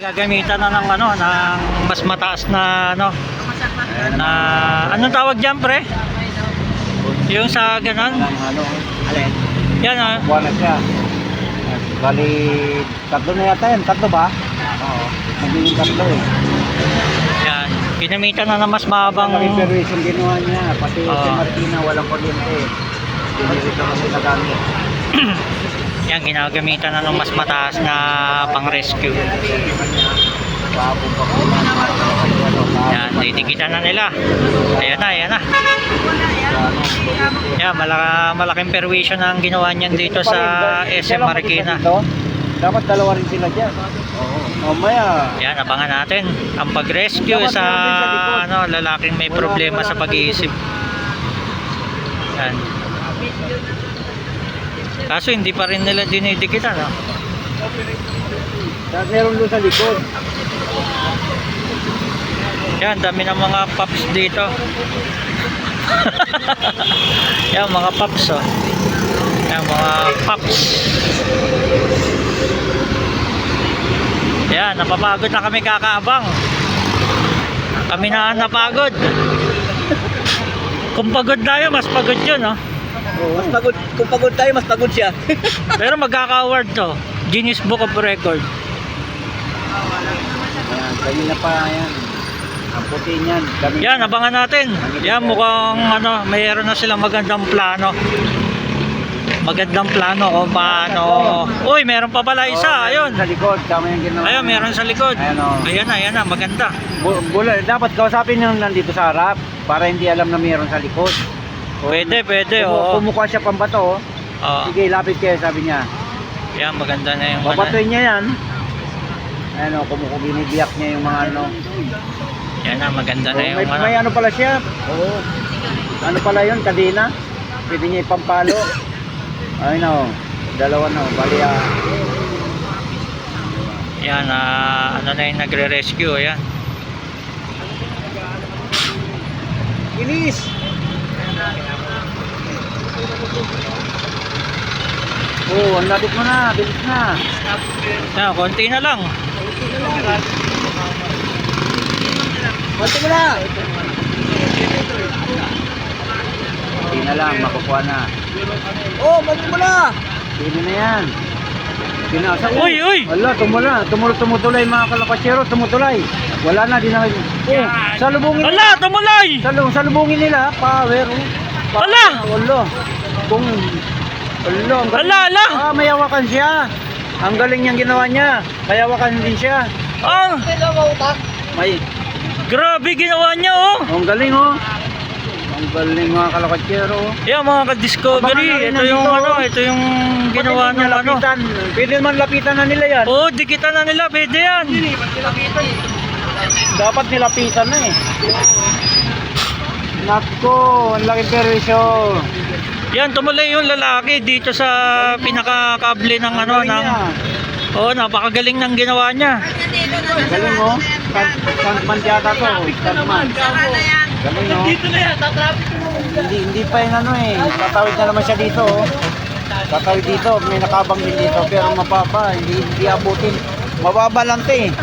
Gagamitan na ng ano, ng mas mataas na ano, na anong tawag diyan pre? Yung sa ganon? Ang ano, alin? Yan ah. Buwan na siya. Bali, tatlo na yata yan. Tatlo ba? Oo. Nagiging tatlo eh. Yan. Ginamitan na ng mas mahabang Ang reservation ginawa niya. Pati si Martina, walang kuryente. Pinilito na sila gamit. Yan ginagamitan na ng mas mataas na pang-rescue. Yan. Didikitan na nila. Ayan na, ayan na. Yan, malaka, malaking perwisyo na ang ginawa niyan dito sa SM Marikina. Dapat dalawa rin sila dyan. Oo. Mamaya. Yan, abangan natin ang pag-rescue sa ano, lalaking may problema sa pag-iisip. Yan. Kaso hindi pa rin nila dinidikitan, no? Tapos meron doon sa likod. Yan, dami ng mga pups dito. Yan, mga pups, oh. Yan, mga pups. Yan, napapagod na kami kakaabang. Kami na napagod. Kung pagod tayo, mas pagod yun, oh. Mas pagod, kung pagod tayo, mas pagod siya. Pero magkaka-award to. Guinness Book of Record. Ayan, kanina pa yan. Ang puti niyan. Kami, Yan, abangan natin. Yan, mukhang ano, mayroon na silang magandang plano. Magandang plano kung paano. Uy, meron pa pala isa. Ayun. Sa likod, tama yung ginawa. Ayun, meron sa likod. Ayan o. Ayan na, ayan na, maganda. Bu- bula, dapat kausapin yung nandito sa harap para hindi alam na meron sa likod. Pwede, pwede, oo. Kumukuha siya pambato. oh. Oo. Sige, lapit kayo, sabi niya. Yan, maganda na yung ano. Babatoy niya yan. Ayan o, kumukuha, binibiyak niya yung mga ano. Yan na, maganda na Oh, yung may, ano. may ano pala siya. Oo. Ano pala yun, kadena. Pwede niya ipampalo. Ayun o, dalawa na o. Bali ah. Yan, ah, ano na yung nagre-rescue. Ayan. Inis! Oh, ang labit mo na, bilis na. Yan, konti na lang. Konti mo na. Konti na lang, makukuha na. Oh, konti mo na. Pwede na yan. Pinasa ko. Uy, uy! Wala, tumula. Tumula, tumutulay mga kalapatsero, tumutulay. Wala na, di na. Oh, salubungin Ala, tumulay! Salubungin, salubungin nila, power. oh. Pa- Ala! Wala. Kung, wala. ang galing. Ala, ala! Ah, may hawakan siya. Ang galing niyang ginawa niya. May hawakan din siya. Ah, May, grabe ginawa niya, oh. ang galing oh. Ang galing mga kalakatsero. oh. Yan, mga ka-discovery. Ito yung ano, oh. ito yung ginawa Pwede ng ano. lapitan. Pwede naman lapitan na nila yan. Oo, oh, dikitan na nila, pwede yan. Dapat nilapitan na eh. Nako, ang laki perwisyo. Yan, tumulay yung lalaki dito sa pinakakable ng ano, ng... Oo, napakagaling ng ginawa niya. Galing oh. Stunt- Stuntman yata to. Stuntman. Galing oh. Hindi, hindi pa yung ano eh. Tatawid na naman siya dito oh. Tatawid dito. May nakabang din dito. Pero mababa. Hindi, hindi abutin. Mababa lang to eh.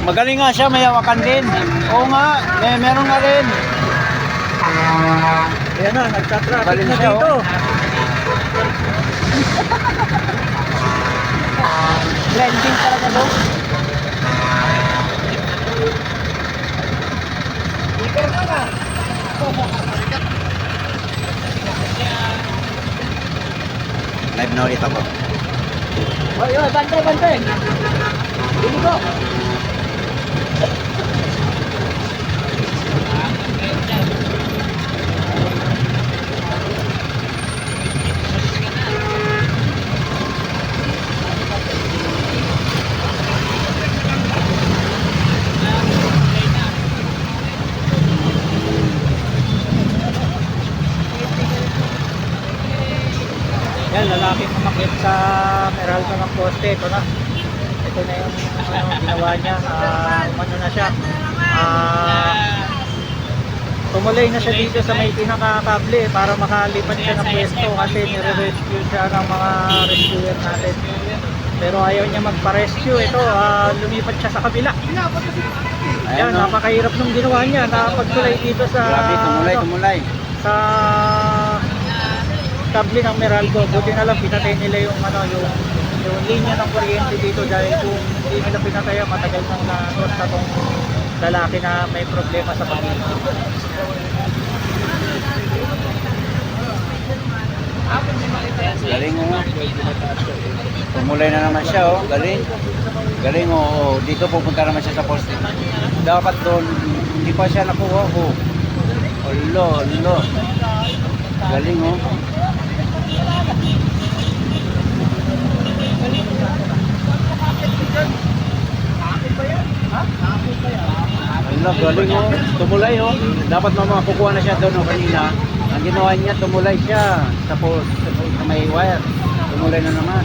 Magaling nga siya. May hawakan din. Oo nga. May, meron nga rin. Yan na, nagtatraffic na siya, dito. oh. Blending talaga to. Live na ulit ako. Oy, oy, bantay, bantay. Dili ko. Yan, lalaki umakit sa Meralco ng poste. Ito na. Ito na yung ano, ginawa niya. Ah, ano na siya. Ah, tumuloy na siya dito sa may pinakakable para makalipad siya ng pwesto kasi nire-rescue siya ng mga rescuer natin. Pero ayaw niya magpa-rescue. Ito, ah, lumipat siya sa kabila. Ayan, napakahirap nung ginawa niya. Napagtulay dito sa... Grabe, tumulay, ano, tumulay. sa kable ng Meralco. Buti na lang pinatay nila yung ano yung yung linya ng kuryente dito dahil kung hindi nila pinatay matagal nang na-cross na tong lalaki na may problema sa pag-ibig. Galing mo. Tumulay na naman siya, oh. Galing. Galing, oh. oh. Dito pupunta naman siya sa poste. Dapat doon, hindi pa siya nakuha, oh. Alo, alo. Galing, oh. Alo, galing, oh. Tumulay, oh. Dapat mamakukuha na siya doon, oh, kanina. Ang ginawa niya, tumulay siya sa post, sa, may wire. Tumulay na naman.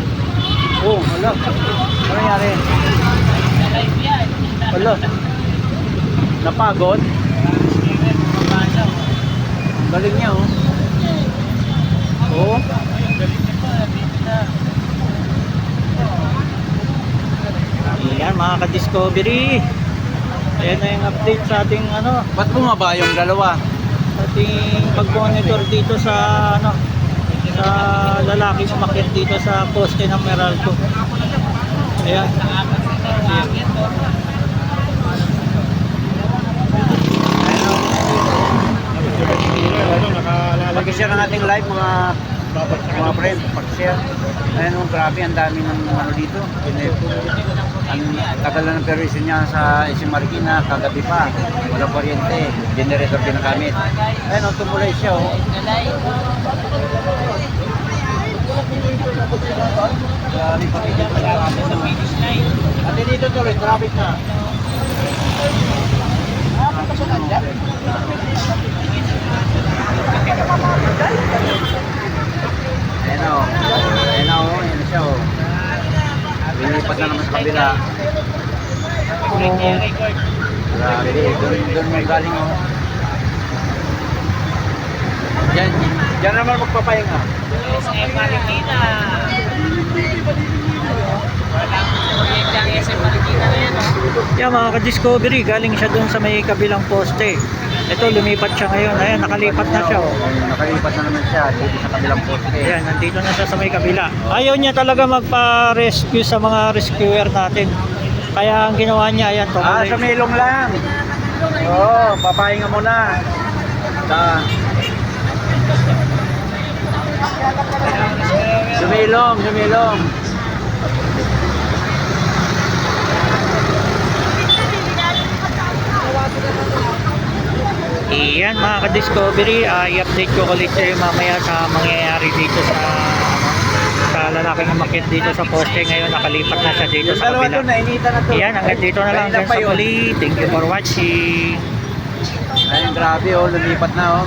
Oh, alo. Ano nangyari? Alo. Napagod? Ang galing niya, oh. Oh. Ayan mga ka-discovery. Ayan na yung update sa ating ano, Ba't bumaba yung dalawa? sa ating pag-monitor dito sa ano sa lalaki umakyat dito sa poste ng Meralco. Ayan. Pag-share ng ating live mga mga friend, pag-share. Ayan oh, grabe, ang dami ng ano dito. Ang tagal na ng permission niya sa Isim Marikina, kagabi pa. Walang kuryente, generator ginagamit. Ayan oh, tumulay siya oh. Grabe pa dito sa finish. Ate dito tuloy, traffic na. Ayan o. Ayan o. Ayan siya o. Lilipat na naman sa kabila. Grabe. Doon, doon may galing o. Yan. Yan naman magpapahinga. SM Marikina. Walang kuryente ang SM Marikina na yan, oh. Yan mga ka-discovery, galing siya dun sa may kabilang poste. Ito, lumipat siya ngayon. Ayan, nakalipat na siya. Oh. Nakalipat na naman siya dito sa kabilang poste. Ayan, nandito na siya sa may kabila. Ayaw niya talaga magpa-rescue sa mga rescuer natin. Kaya ang ginawa niya, ayan, Ah, tumuloy. sa milong lang. Oo, oh, papahinga muna. Sa... Sumilong, sumilong. Iyan mga ka-discovery, ah, i-update ko ulit kayo mamaya sa mangyayari dito sa sa lalaking umakit dito sa poste ngayon nakalipat na siya dito sa kabila. Iyan, hanggang dito na lang pa sa muli. Thank you for watching. Ayun, grabe oh, lumipat na oh.